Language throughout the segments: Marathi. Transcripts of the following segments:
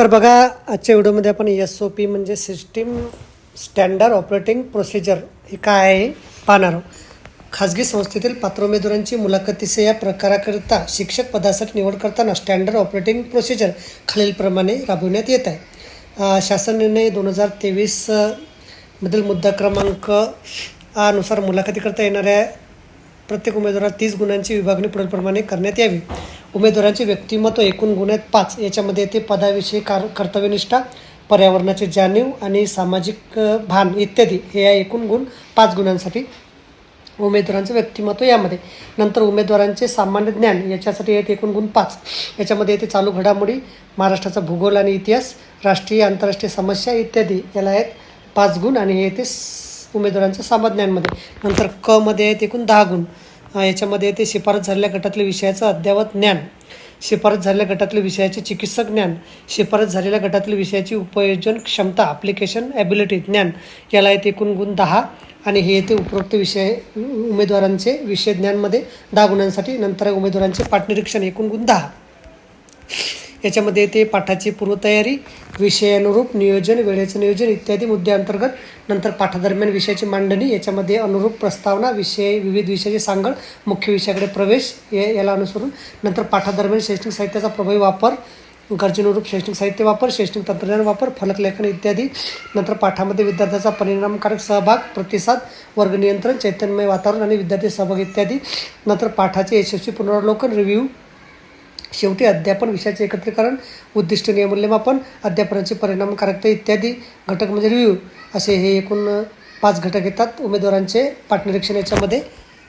तर बघा आजच्या व्हिडिओमध्ये आपण एस ओ पी म्हणजे सिस्टीम स्टँडर्ड ऑपरेटिंग प्रोसिजर हे काय आहे पाहणार आहोत. खाजगी संस्थेतील पात्र उमेदवारांची मुलाखतीचे या प्रकाराकरिता शिक्षक पदासाठी निवड करताना स्टँडर्ड ऑपरेटिंग प्रोसिजर खालीलप्रमाणे राबविण्यात येत आहे. शासन निर्णय दोन हजार तेवीस मधील मुद्दा क्रमांक आ नुसार मुलाखती करता येणाऱ्या प्रत्येक उमेदवाराला तीस गुणांची विभागणी पुढीलप्रमाणे करण्यात यावी. उमेदवारांचे व्यक्तिमत्व एकूण गुण आहेत. पाच याच्यामध्ये येते पदाविषयी कार कर्तव्यनिष्ठा पर्यावरणाची जाणीव आणि सामाजिक भान इत्यादी. हे या एकूण गुण. पाच गुणांसाठी उमेदवारांचं व्यक्तिमत्व यामध्ये. नंतर उमेदवारांचे सामान्य ज्ञान याच्यासाठी आहेत एकूण गुण पाच. याच्यामध्ये येते चालू घडामोडी महाराष्ट्राचा भूगोल आणि इतिहास राष्ट्रीय आंतरराष्ट्रीय समस्या इत्यादी. याला आहेत पाच गुण आणि हे येते स- सामान्य ज्ञानमध्ये. नंतर क मध्ये आहेत एकूण दहा गुण. याच्यामध्ये येते शिफारस झालेल्या गटातल्या विषयाचं अद्ययावत ज्ञान शिफारस झालेल्या गटातल्या विषयाचे चिकित्सक ज्ञान शिफारस झालेल्या गटातील विषयाची उपयोजन क्षमता ॲप्लिकेशन ॲबिलिटी ज्ञान याला येते एकूण गुण दहा आणि हे येते उपरोक्त विषय उमेदवारांचे विषय ज्ञानमध्ये दहा गुणांसाठी नंतर उमेदवारांचे पाठनिरीक्षण एकूण गुण दहा. याच्यामध्ये येते पाठाची पूर्वतयारी विषयानुरूप नियोजन वेळेचं नियोजन इत्यादी मुद्द्यांतर्गत नंतर पाठादरम्यान विषयाची मांडणी याच्यामध्ये अनुरूप प्रस्तावना विषय विविध विषयाची सांगड मुख्य विषयाकडे प्रवेश हे याला अनुसरून नंतर पाठादरम्यान शैक्षणिक साहित्याचा प्रभावी वापर गरजेनुरूप शैक्षणिक साहित्य वापर शैक्षणिक तंत्रज्ञान वापर फलकलेखन इत्यादी नंतर पाठामध्ये विद्यार्थ्याचा परिणामकारक सहभाग प्रतिसाद वर्ग नियंत्रण चैतन्यमय वातावरण आणि विद्यार्थी सहभाग इत्यादी नंतर पाठाचे यशस्वी पुनरावलोकन रिव्ह्यू शेवटी अध्यापन विषयाचे एकत्रीकरण उद्दिष्ट नियमूल्यमापन अध्यापनाची परिणामकारकता इत्यादी घटक म्हणजे रिव्ह्यू असे हे एकूण पाच घटक येतात. उमेदवारांचे पाठनिरीक्षण याच्यामध्ये.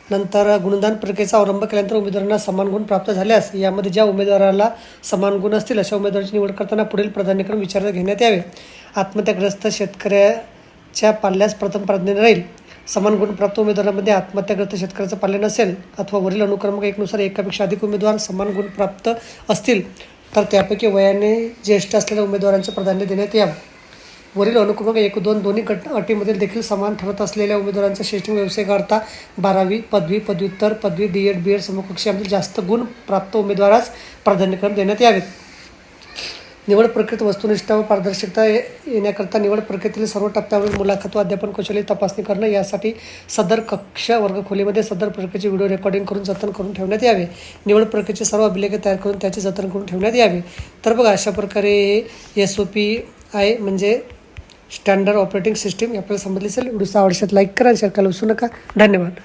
नंतर गुणदान प्रक्रियेचा अवलंब केल्यानंतर उमेदवारांना समान गुण प्राप्त झाल्यास यामध्ये ज्या उमेदवाराला समान गुण असतील अशा उमेदवारांची निवड करताना पुढील प्राधान्यक्रम विचारात घेण्यात यावे. आत्महत्याग्रस्त शेतकऱ्याच्या पाल्यास प्रथम प्राधान्य राहील. समान गुण प्राप्त उमेदवारांमध्ये आत्महत्याग्रस्त शेतकऱ्याचं पाल्य नसेल अथवा वरील अनुक्रमांक एकनुसार एकापेक्षा अधिक उमेदवार समान गुण प्राप्त असतील तर त्यापैकी वयाने ज्येष्ठ असलेल्या उमेदवारांचे प्राधान्य देण्यात यावं. वरील अनुक्रमांक एक दोन दोन्ही गट अटीमधील देखील समान ठरत असलेल्या उमेदवारांचा शैक्षणिक व्यवसायकरता बारावी पदवी पदव्युत्तर पदवी डी एड बी एड समकक्षामधील जास्त गुण प्राप्त उमेदवारास प्राधान्यक्रम देण्यात यावेत. निवड प्रक्रियेत वस्तुनिष्ठा व पारदर्शकता येण्याकरता निवड प्रक्रियेतील सर्व टप्प्यावरील मुलाखत व अध्यापन कौशल्य तपासणी करणं यासाठी सदर कक्ष वर्गखोलीमध्ये सदर प्रक्रियेचे व्हिडिओ रेकॉर्डिंग करून जतन करून ठेवण्यात यावे. निवड प्रक्रियेचे सर्व अभिलेख तयार करून त्याचे जतन करून ठेवण्यात यावे. तर बघा अशा प्रकारे एस ओ पी आय म्हणजे स्टँडर्ड ऑपरेटिंग सिस्टीम आपल्याला समजली असेल. व्हिडिओचा आवडशात लाईक करा शेअर करायला विसरू नका. धन्यवाद.